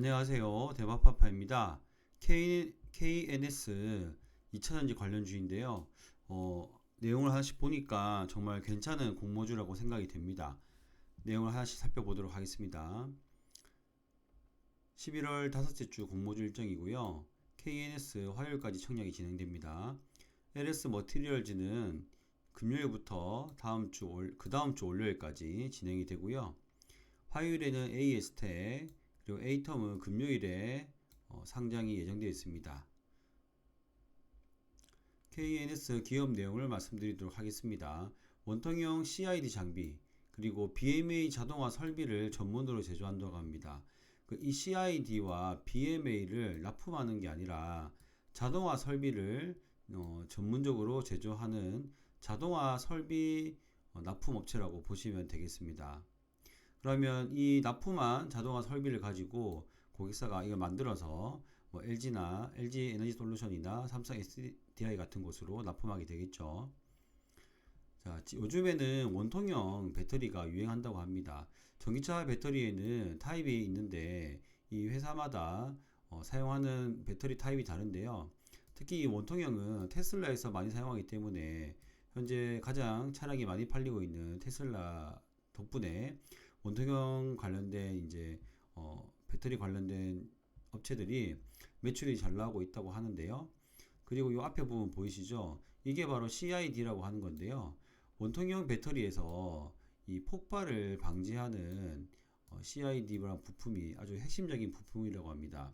안녕하세요. 대마파파입니다. K, KNS 2차전지 관련주인데요. 어, 내용을 하나씩 보니까 정말 괜찮은 공모주라고 생각이 됩니다. 내용을 하나씩 살펴보도록 하겠습니다. 11월 다섯째 주 공모주 일정이고요. KNS 화요일까지 청약이 진행됩니다. LS 머티리얼즈는 금요일부터 다음 주, 월- 그 다음 주 월요일까지 진행이 되고요. 화요일에는 AS텍, 그리고 에이텀은 금요일에 어, 상장이 예정되어 있습니다. KNS 기업 내용을 말씀드리도록 하겠습니다. 원통형 CID 장비 그리고 BMA 자동화 설비를 전문으로 제조한다고 합니다. 그 이 CID와 BMA를 납품하는 게 아니라 자동화 설비를 어, 전문적으로 제조하는 자동화 설비 어, 납품 업체라고 보시면 되겠습니다. 그러면 이 납품한 자동화 설비를 가지고 고객사가 이걸 만들어서 뭐 LG나 LG 에너지 솔루션이나 삼성 SDI 같은 곳으로 납품하게 되겠죠. 자, 지- 요즘에는 원통형 배터리가 유행한다고 합니다. 전기차 배터리에는 타입이 있는데 이 회사마다 어, 사용하는 배터리 타입이 다른데요. 특히 이 원통형은 테슬라에서 많이 사용하기 때문에 현재 가장 차량이 많이 팔리고 있는 테슬라 덕분에 원통형 관련된 이제 어, 배터리 관련된 업체들이 매출이 잘 나오고 있다고 하는데요. 그리고 이 앞에 부분 보이시죠? 이게 바로 CID라고 하는 건데요. 원통형 배터리에서 이 폭발을 방지하는 어, CID라는 부품이 아주 핵심적인 부품이라고 합니다.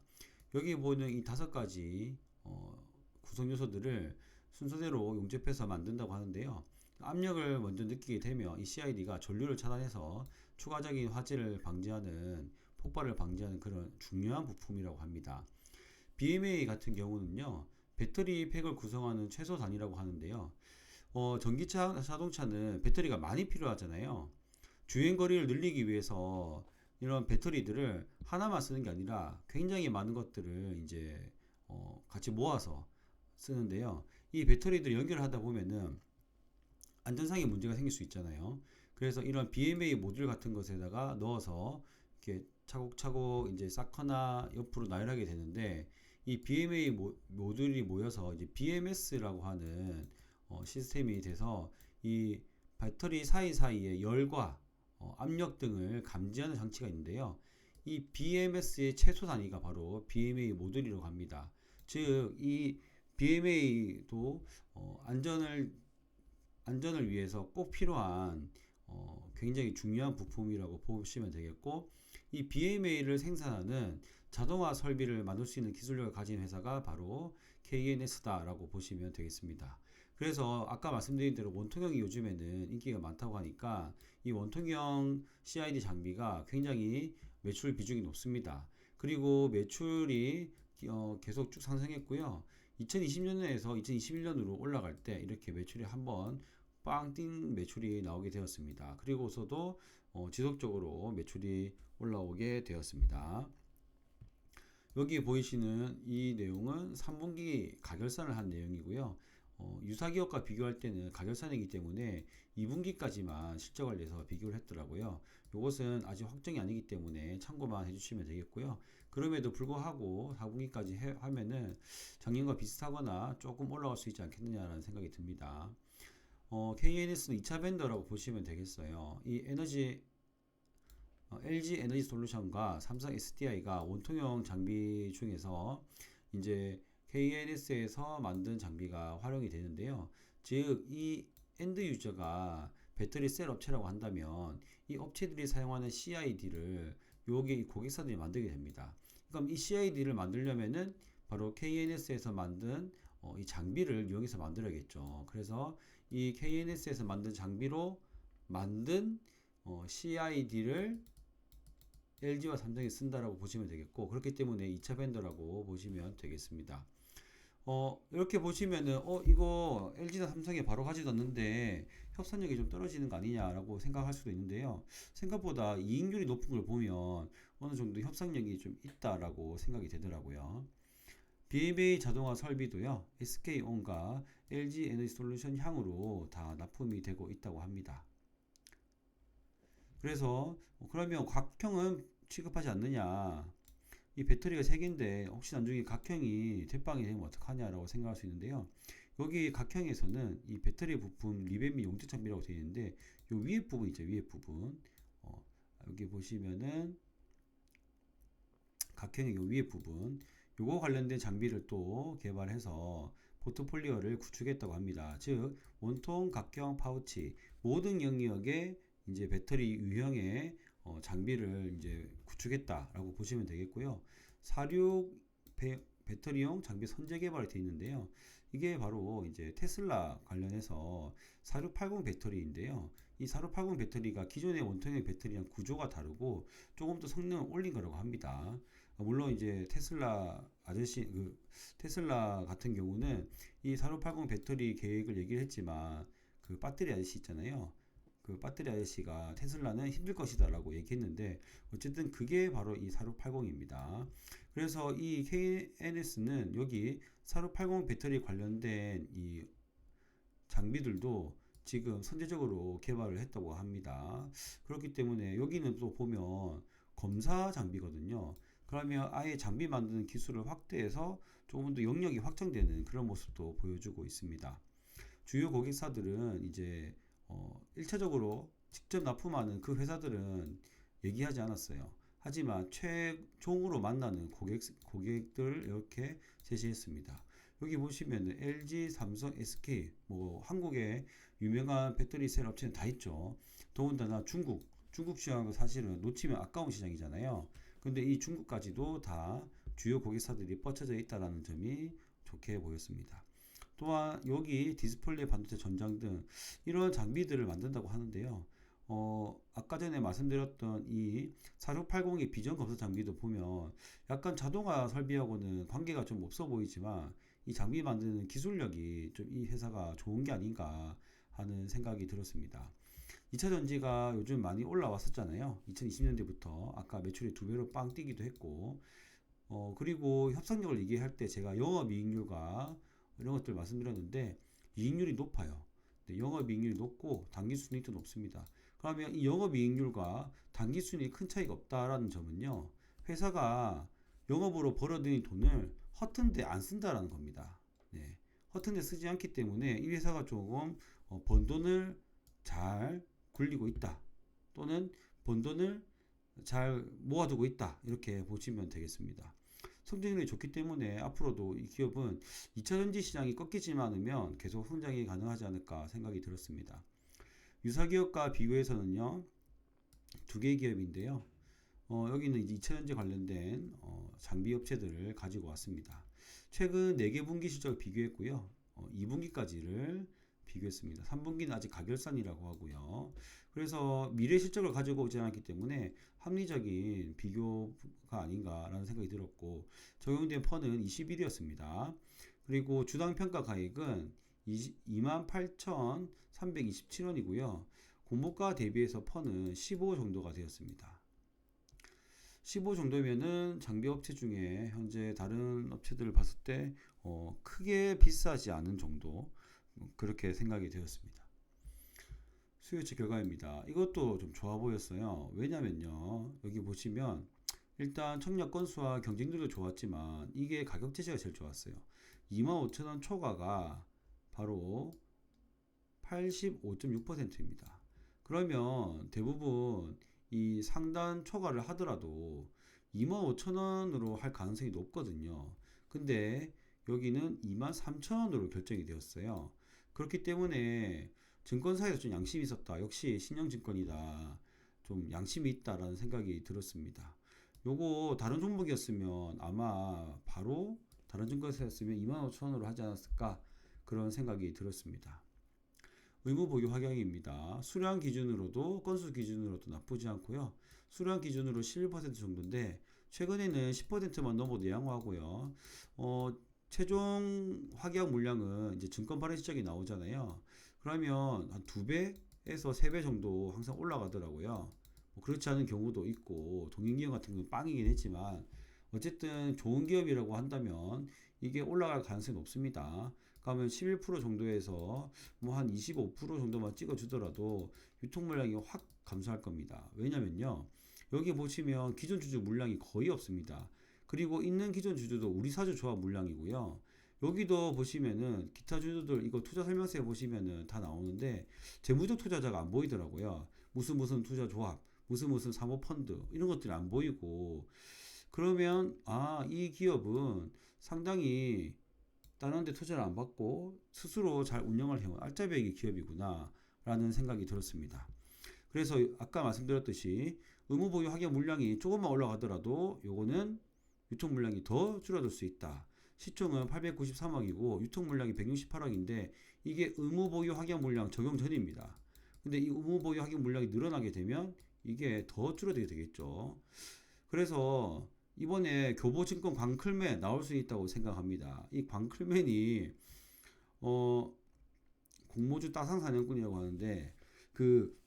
여기 보는 이 다섯 가지 어, 구성 요소들을 순서대로 용접해서 만든다고 하는데요. 압력을 먼저 느끼게 되면 이 CID가 전류를 차단해서 추가적인 화재를 방지하는 폭발을 방지하는 그런 중요한 부품이라고 합니다. BMA 같은 경우는요, 배터리 팩을 구성하는 최소 단위라고 하는데요. 어, 전기차, 자동차는 배터리가 많이 필요하잖아요. 주행 거리를 늘리기 위해서 이런 배터리들을 하나만 쓰는 게 아니라 굉장히 많은 것들을 이제 어, 같이 모아서 쓰는데요. 이 배터리들을 연결하다 보면은 안전상의 문제가 생길 수 있잖아요. 그래서 이런 BMA 모듈 같은 것에다가 넣어서 이렇게 차곡차곡 이제 쌓거나 옆으로 나열하게 되는데 이 BMA 모, 모듈이 모여서 이제 BMS라고 하는 어, 시스템이 돼서 이 배터리 사이사이에 열과 어, 압력 등을 감지하는 장치가 있는데요. 이 BMS의 최소 단위가 바로 BMA 모듈이라고 합니다. 즉, 이 BMA도 어, 안전을 안전을 위해서 꼭 필요한 어, 굉장히 중요한 부품이라고 보시면 되겠고 이 BMA를 생산하는 자동화 설비를 만들 수 있는 기술력을 가진 회사가 바로 KNS다라고 보시면 되겠습니다. 그래서 아까 말씀드린 대로 원통형이 요즘에는 인기가 많다고 하니까 이 원통형 CID 장비가 굉장히 매출 비중이 높습니다. 그리고 매출이 어, 계속 쭉 상승했고요. 2020년에서 2021년으로 올라갈 때 이렇게 매출이 한번 빵뛴 매출이 나오게 되었습니다. 그리고서도 어, 지속적으로 매출이 올라오게 되었습니다. 여기 보이시는 이 내용은 3분기 가결산을 한 내용이고요. 어, 유사 기업과 비교할 때는 가결산이기 때문에 2분기까지만 실적을 내서 비교를 했더라고요. 이것은 아직 확정이 아니기 때문에 참고만 해주시면 되겠고요. 그럼에도 불구하고 4분기까지 해, 하면은 작년과 비슷하거나 조금 올라갈 수 있지 않겠느냐라는 생각이 듭니다. 어, KNS는 2차 벤더라고 보시면 되겠어요. 이 에너지 어, LG 에너지 솔루션과 삼성 SDI가 원통형 장비 중에서 이제 KNS에서 만든 장비가 활용이 되는데요. 즉, 이 엔드 유저가 배터리 셀 업체라고 한다면 이 업체들이 사용하는 CID를 이 고객사들이 만들게 됩니다. 그럼 이 CID를 만들려면은 바로 KNS에서 만든 어, 이 장비를 이용해서 만들어야겠죠. 그래서 이 KNS에서 만든 장비로 만든 어, CID를 LG와 삼성이 쓴다라고 보시면 되겠고 그렇기 때문에 2차 벤더라고 보시면 되겠습니다. 어, 이렇게 보시면은 어 이거 LG나 삼성에 바로 가지도 않는데 협상력이 좀 떨어지는 거 아니냐라고 생각할 수도 있는데요. 생각보다 이익률이 높은 걸 보면 어느 정도 협상력이 좀 있다라고 생각이 되더라고요. BMA 자동화 설비도요. SK온과 LG 에너지 솔루션 향으로 다 납품이 되고 있다고 합니다. 그래서 어, 그러면 곽형은 취급하지 않느냐? 이 배터리가 세 개인데 혹시 나중에 각형이 대빵이 되면 어떡하냐라고 생각할 수 있는데요. 여기 각형에서는 이 배터리 부품 리벳 및 용접 장비라고 되어 있는데 요 위에 부분 있죠. 위에 부분. 어, 여기 보시면은 각형의 요 위에 부분 요거 관련된 장비를 또 개발해서 포트폴리오를 구축했다고 합니다. 즉 원통 각형 파우치 모든 영역에 이제 배터리 유형의 어, 장비를 이제 구축했다라고 보시면 되겠고요. 46 배, 배터리용 장비 선제 개발이 되어 있는데요. 이게 바로 이제 테슬라 관련해서 4680 배터리인데요. 이 4680 배터리가 기존의 원통형 배터리랑 구조가 다르고 조금 더 성능을 올린 거라고 합니다. 물론 이제 테슬라 아저씨 그 테슬라 같은 경우는 이 4680 배터리 계획을 얘기를 했지만 그 배터리 아저씨 있잖아요. 그 배터리 아저씨가 테슬라는 힘들 것이다라고 얘기했는데 어쨌든 그게 바로 이 4680입니다. 그래서 이 KNS는 여기 4680 배터리 관련된 이 장비들도 지금 선제적으로 개발을 했다고 합니다. 그렇기 때문에 여기는 또 보면 검사 장비거든요. 그러면 아예 장비 만드는 기술을 확대해서 조금 더 영역이 확장되는 그런 모습도 보여주고 있습니다. 주요 고객사들은 이제 어, 1차적으로 직접 납품하는 그 회사들은 얘기하지 않았어요. 하지만 최종으로 만나는 고객, 고객들 이렇게 제시했습니다. 여기 보시면 LG, 삼성, SK, 뭐 한국의 유명한 배터리 셀 업체는 다 있죠. 더군다나 중국, 중국 시장은 사실은 놓치면 아까운 시장이잖아요. 근데 이 중국까지도 다 주요 고객사들이 뻗쳐져 있다는 점이 좋게 보였습니다. 또한 여기 디스플레이 반도체 전장 등 이런 장비들을 만든다고 하는데요. 어, 아까 전에 말씀드렸던 이 4680의 비전 검사 장비도 보면 약간 자동화 설비하고는 관계가 좀 없어 보이지만 이 장비 만드는 기술력이 좀 이 회사가 좋은 게 아닌가 하는 생각이 들었습니다. 2차 전지가 요즘 많이 올라왔었잖아요. 2020년대부터 아까 매출이 두 배로 빵 뛰기도 했고 어, 그리고 협상력을 얘기할 때 제가 영업이익률과 이런 것들 말씀드렸는데 이익률이 높아요. 네, 영업이익률이 높고 당기순이익도 높습니다. 그러면 이 영업이익률과 당기순이익 큰 차이가 없다라는 점은요. 회사가 영업으로 벌어들인 돈을 허튼 데 안 쓴다라는 겁니다. 네, 허튼 데 쓰지 않기 때문에 이 회사가 조금 어, 번 돈을 잘 굴리고 있다. 또는 번 돈을 잘 모아두고 있다. 이렇게 보시면 되겠습니다. 성장률이 좋기 때문에 앞으로도 이 기업은 2차 전지 시장이 꺾이지 않으면 계속 성장이 가능하지 않을까 생각이 들었습니다. 유사 기업과 비교해서는요, 두 개의 기업인데요. 어, 여기는 이제 2차 전지 관련된 어, 장비 업체들을 가지고 왔습니다. 최근 4개 분기 실적을 비교했고요. 어, 2분기까지를 비교했습니다. 3분기는 아직 가결산이라고 하고요. 그래서 미래 실적을 가지고 오지 않았기 때문에 합리적인 비교가 아닌가라는 생각이 들었고 적용된 펀은 21이었습니다. 그리고 주당 평가 가액은 28,327원이고요. 공모가 대비해서 펀은 15 정도가 되었습니다. 15 정도면은 장비 업체 중에 현재 다른 업체들을 봤을 때 어, 크게 비싸지 않은 정도 뭐 그렇게 생각이 되었습니다. 수요치 결과입니다. 이것도 좀 좋아 보였어요. 왜냐면요. 여기 보시면 일단 청약 건수와 경쟁률도 좋았지만 이게 가격 제시가 제일 좋았어요. 25,000원 초과가 바로 85.6%입니다. 그러면 대부분 이 상단 초과를 하더라도 25,000원으로 할 가능성이 높거든요. 근데 여기는 23,000원으로 결정이 되었어요. 그렇기 때문에 증권사에서 좀 양심이 있었다. 역시 신영증권이다. 좀 양심이 있다라는 생각이 들었습니다. 요거 다른 종목이었으면 아마 바로 다른 증권사였으면 25,000원으로 하지 않았을까 그런 생각이 들었습니다. 의무 보유 확양입니다. 수량 기준으로도 건수 기준으로도 나쁘지 않고요. 수량 기준으로 11% 정도인데 최근에는 10%만 넘어도 양호하고요. 어, 최종 확약 물량은 이제 증권 발행 시적이 나오잖아요. 그러면 한 두 배에서 세 배 정도 항상 올라가더라고요. 뭐 그렇지 않은 경우도 있고 동인 기업 같은 경우는 빵이긴 했지만 어쨌든 좋은 기업이라고 한다면 이게 올라갈 가능성이 높습니다. 그러면 11% 정도에서 뭐 한 25% 정도만 찍어주더라도 유통 물량이 확 감소할 겁니다. 왜냐면요. 여기 보시면 기존 주주 물량이 거의 없습니다. 그리고 있는 기존 주주도 우리 사주 조합 물량이고요. 여기도 보시면은 기타 주주들 이거 투자 설명서에 보시면은 다 나오는데 재무적 투자자가 안 보이더라고요. 무슨 무슨 투자 조합, 무슨 무슨 사모 펀드 이런 것들이 안 보이고 그러면 아, 이 기업은 상당히 다른 데 투자를 안 받고 스스로 잘 운영을 해온 알짜배기 기업이구나 라는 생각이 들었습니다. 그래서 아까 말씀드렸듯이 의무 보유 확약 물량이 조금만 올라가더라도 요거는 유통 물량이 더 줄어들 수 있다. 시총은 893억이고 유통 물량이 168억인데 이게 의무 보유 확약 물량 적용 전입니다. 근데 이 의무 보유 확약 물량이 늘어나게 되면 이게 더 줄어들게 되겠죠. 그래서 이번에 교보증권 광클맨 나올 수 있다고 생각합니다. 이 광클맨이 어 공모주 따상 사냥꾼이라고 하는데 그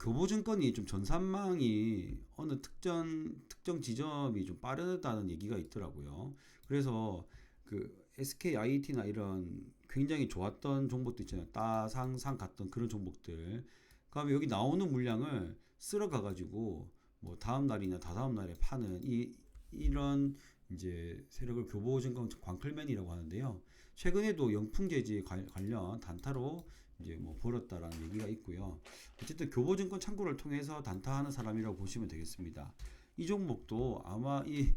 교보증권이 좀 전산망이 어느 특정 특정 지점이 좀 빠르다는 얘기가 있더라고요. 그래서 그 SK IT나 이런 굉장히 좋았던 종목들 있잖아요. 따상상 갔던 그런 종목들. 그다음에 여기 나오는 물량을 쓸어 가 가지고 뭐 다음 날이나 다다음 날에 파는 이 이런 이제 세력을 교보증권 광클맨이라고 하는데요. 최근에도 영풍재지 관- 관련 단타로 이제 뭐 벌었다라는 얘기가 있고요. 어쨌든 교보증권 창구를 통해서 단타하는 사람이라고 보시면 되겠습니다. 이 종목도 아마 이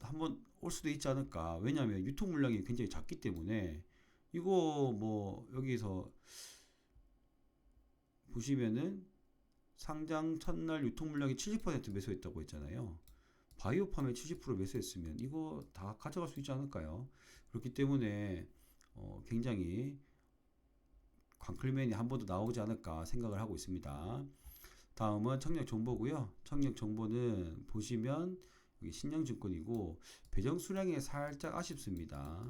한번 올 수도 있지 않을까. 왜냐하면 유통 물량이 굉장히 작기 때문에 이거 뭐 여기서 보시면은 상장 첫날 유통 물량이 70% 매수했다고 했잖아요. 바이오팜에 70% 매수했으면 이거 다 가져갈 수 있지 않을까요? 그렇기 때문에 어, 굉장히 광클맨이 한 번 더 나오지 않을까 생각을 하고 있습니다. 다음은 청력 정보고요. 청력 정보는 보시면 여기 신영증권이고 배정 수량이 살짝 아쉽습니다.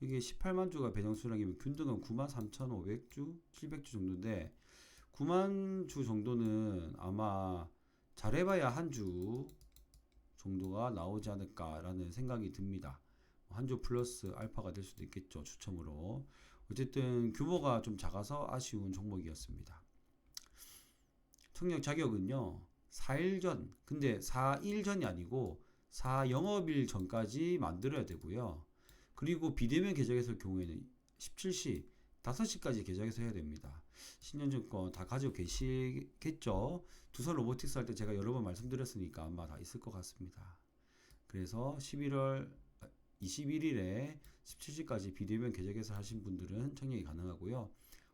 이게 18만 주가 배정 수량이면 균등은 9만 3,500주, 700주 정도인데 9만 주 정도는 아마 잘해봐야 한 주 정도가 나오지 않을까라는 생각이 듭니다. 한 주 플러스 알파가 될 수도 있겠죠. 추첨으로. 어쨌든 규모가 좀 작아서 아쉬운 종목이었습니다. 청력 자격은요. 4일 전, 근데 4일 전이 아니고 4 영업일 전까지 만들어야 되고요. 그리고 비대면 계좌에서 경우에는 17시, 5시까지 계좌에서 해야 됩니다. 신현증권 다 가지고 계시겠죠? 두산 로보틱스 할 때 제가 여러 번 말씀드렸으니까 아마 다 있을 것 같습니다. 그래서 11월 21일에 17시까지 비대면 계좌 개설 하신 분들은 청약이 가능하고요.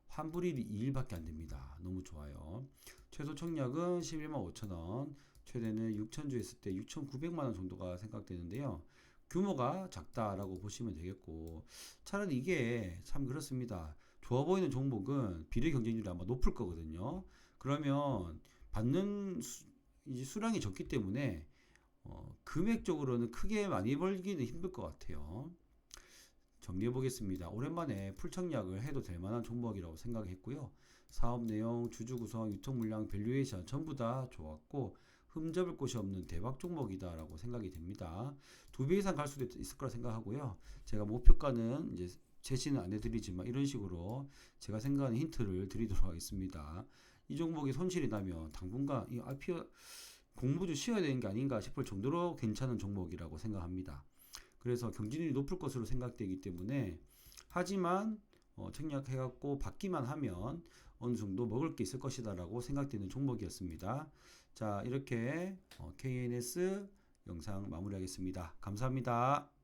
환불일이 2일밖에 안 됩니다. 너무 좋아요. 최소 청약은 11만 5천 원, 최대는 6천 주 했을 때 6,900만 원 정도가 생각되는데요. 규모가 작다라고 보시면 되겠고 차라리 이게 참 그렇습니다. 좋아 보이는 종목은 비례 경쟁률이 아마 높을 거거든요. 그러면 받는 수, 이제 수량이 적기 때문에 어, 금액적으로는 크게 많이 벌기는 힘들 것 같아요. 정리해 보겠습니다. 오랜만에 풀청약을 해도 될 만한 종목이라고 생각했고요. 사업 내용, 주주 구성, 유통 물량, 밸류에이션 전부 다 좋았고 흠잡을 곳이 없는 대박 종목이다라고 생각이 됩니다. 두 배 이상 갈 수도 있을 거라 생각하고요. 제가 목표가는 이제 제시는 안 해드리지만 이런 식으로 제가 생각하는 힌트를 드리도록 하겠습니다. 이 종목이 손실이 나면 당분간 이 IPO 공모주 쉬어야 되는 게 아닌가 싶을 정도로 괜찮은 종목이라고 생각합니다. 그래서 경진율이 높을 것으로 생각되기 때문에 하지만 어, 청약해갖고 받기만 하면 어느 정도 먹을 게 있을 것이다라고 생각되는 종목이었습니다. 자 이렇게 어, KNS 영상 마무리하겠습니다. 감사합니다.